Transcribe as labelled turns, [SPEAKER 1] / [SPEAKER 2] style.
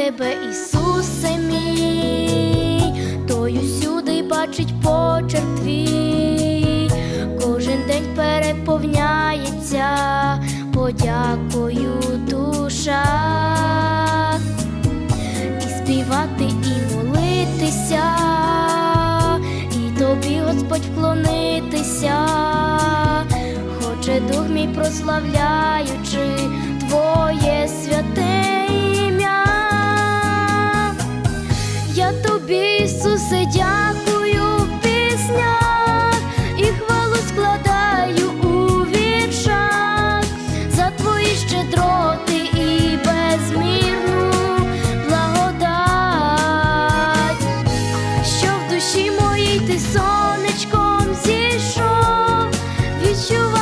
[SPEAKER 1] тебе, Ісусе мій, той усюди бачить почерк твій, кожен день переповняється. Подякою душа, і співати, і молитися, і тобі, Господь, вклонитися, хоче дух мій прославляючи відчуваю.